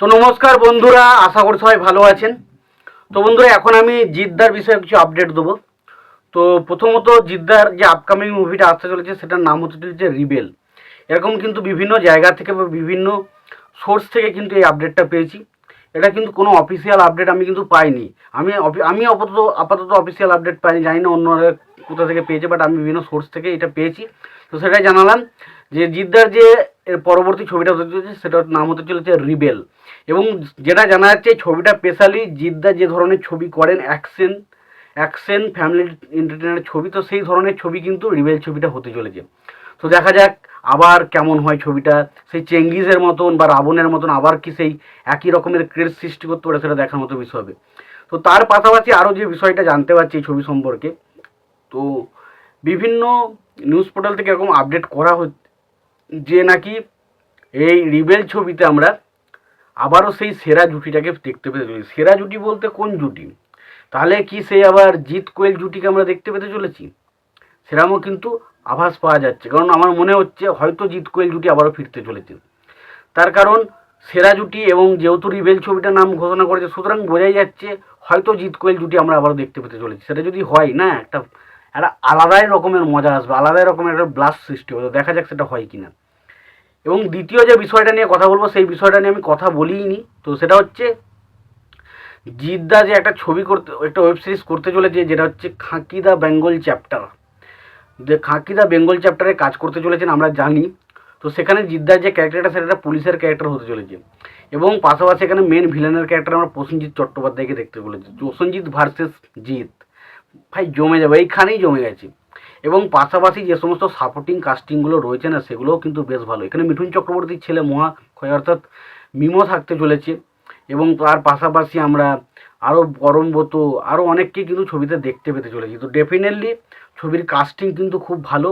তো নমস্কার বন্ধুরা, আশা করি সবাই ভালো আছেন। তো বন্ধুরা, এখন আমি জিদ্দার বিষয়ে কিছু আপডেট দেবো। তো প্রথমত জিদ্দার যে আপকামিং মুভিটা আসতে চলেছে, সেটার নাম হচ্ছে চলেছে রিবেল এরকম কিন্তু বিভিন্ন জায়গা থেকে বা বিভিন্ন সোর্স থেকে কিন্তু এই আপডেটটা পেয়েছি। এটা কিন্তু কোনো অফিসিয়াল আপডেট আমি কিন্তু পাইনি। আমি আমি আপাতত আপাতত অফিসিয়াল আপডেট পাইনি, জানি না অন্যরা কোথা থেকে পেয়েছে বাট আমি বিভিন্ন সোর্স থেকে এটা পেয়েছি। তো সেটাই জানালাম যে জিদ্দার যে এর পরবর্তী ছবিটা হতে চলেছে, সেটার নাম হতে চলেছে রিবেল। এবং যেটা জানা যাচ্ছে ছবিটা স্পেশালি জিদ্দা যে ধরনের ছবি করেন, অ্যাকশন অ্যাকশন ফ্যামিলি এন্টারটেনের ছবি, তো সেই ধরনের ছবি কিন্তু রিবেল ছবিটা হতে চলেছে। তো দেখা যাক আবার কেমন হয় ছবিটা, সেই চেঙ্গিজের মতন বা রাবণের মতন আবার কি সেই একই রকমের ক্রেজ সৃষ্টি করতে পারে, সেটা দেখার মতো বিষয় হবে। তো তার পাশাপাশি আরও যে বিষয়টা জানতে পারছি এই ছবি সম্পর্কে, তো বিভিন্ন নিউজ পোর্টাল থেকে এরকম আপডেট করা হচ্ছে যে নাকি এই রিবেল ছবিতে আমরা আবারও সেই সেরা জুটিটাকে দেখতে পেতে চলেছি। সেরা জুটি বলতে কোন জুটি? তাহলে কি সেই আবার জিৎ কোয়েল জুটিকে আমরা দেখতে পেতে চলেছি? সেরকমও কিন্তু আভাস পাওয়া যাচ্ছে। কারণ আমার মনে হচ্ছে হয়তো জিৎ কোয়েল জুটি আবারও ফিরতে চলেছে। তার কারণ সেরা জুটি এবং যেহেতু রিবেল ছবিটার নাম ঘোষণা করেছে, সুতরাং বোঝাই যাচ্ছে হয়তো জিৎ কোয়েল জুটি আমরা আবারও দেখতে পেতে চলেছি। সেটা যদি হয়, না, একটা একটা আলাদাই রকমের মজা আসবে, আলাদাই রকমের একটা ব্লাস্ট সৃষ্টি হবে। দেখা যাক সেটা হয় কিনা। এবং দ্বিতীয় যে বিষয়টা নিয়ে কথা বলব, সেই বিষয়টা নিয়ে আমি কথা বলিনি তো সেটা হচ্ছে, জিদ্দা যে একটা ছবি করতে, একটা ওয়েব সিরিজ করতে চলেছে, যেটা হচ্ছে খাঁকি দা বেঙ্গল চ্যাপ্টার যে খাঁকি দা বেঙ্গল চ্যাপ্টারে কাজ করতে চলেছেন, আমরা জানি। তো সেখানে জিদ্দার যে ক্যারেক্টারটা সেটা একটা পুলিশের ক্যারেক্টার হতে চলেছে। এবং পাশাপাশি এখানে মেন ভিলেনের ক্যারেক্টার আমরা প্রসেনজিৎ চট্টোপাধ্যায়কে দেখতে বলেছি প্রসেনজিৎ ভার্সেস জিৎ। ভাই, জমে যাবে, এইখানেই জমে গেছে। এবং পাশাপাশি যে সমস্ত সাপোর্টিং কাস্টিংগুলো রয়েছে না, সেগুলোও কিন্তু বেশ ভালো। এখানে মিঠুন চক্রবর্তীর ছেলে মহাক্ষয় অর্থাৎ মিমো থাকতে চলেছে। এবং তার পাশাপাশি আমরা আরও পরমব্রত আরও অনেককে কিন্তু ছবিতে দেখতে পেতে চলেছি। তো ডেফিনেটলি ছবির কাস্টিং কিন্তু খুব ভালো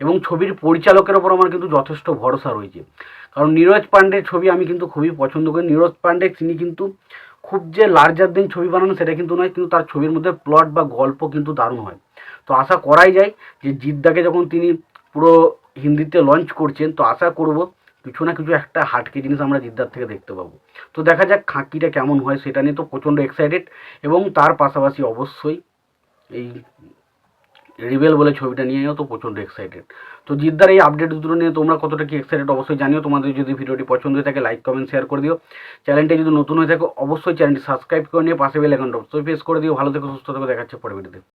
এবং ছবির পরিচালকের ওপর আমার কিন্তু যথেষ্ট ভরসা রয়েছে। কারণ নীরজ পান্ডের ছবি আমি কিন্তু খুবই পছন্দ করি। নীরজ পান্ডে, তিনি কিন্তু খুব যে লার্জার দিন ছবি বানানো সেটা কিন্তু নয়, কিন্তু তার ছবির মধ্যে প্লট বা গল্প কিন্তু দারুণ হয়। তো আশা করাই যায় যে জিদ্দাকে যখন তিনি পুরো হিন্দিতে লঞ্চ করছেন, তো আশা করব কিছু না কিছু একটা হাটকে জিনিস আমরা জিদ্দার থেকে দেখতে পাবো। তো দেখা যাক খাঁকিটা কেমন হয়, সেটা নিয়ে তো প্রচণ্ড এক্সাইটেড এবং তার পাশাপাশি অবশ্যই এই রিবেল বলে ছবিটা নিয়েও তো প্রচণ্ড এক্সাইটেড তো জিদ্দার এই আপডেট দুটো নিয়ে তোমরা কতটা কি এক্সাইটেড অবশ্যই জানিও। তোমাদের যদি ভিডিওটি পছন্দ হয়ে থাকে লাইক কমেন্ট শেয়ার করে দিও। চ্যানেলটি যদি নতুন হয়ে থাকে, অবশ্যই চ্যানেলটি সাবস্ক্রাইব করে নিয়ে পাশে বেল অ্যাকাউন্ট অবশ্যই ফেস করে দিও। ভালো থেকে, সুস্থ থেকো, দেখাচ্ছে পরে ভিডিওতে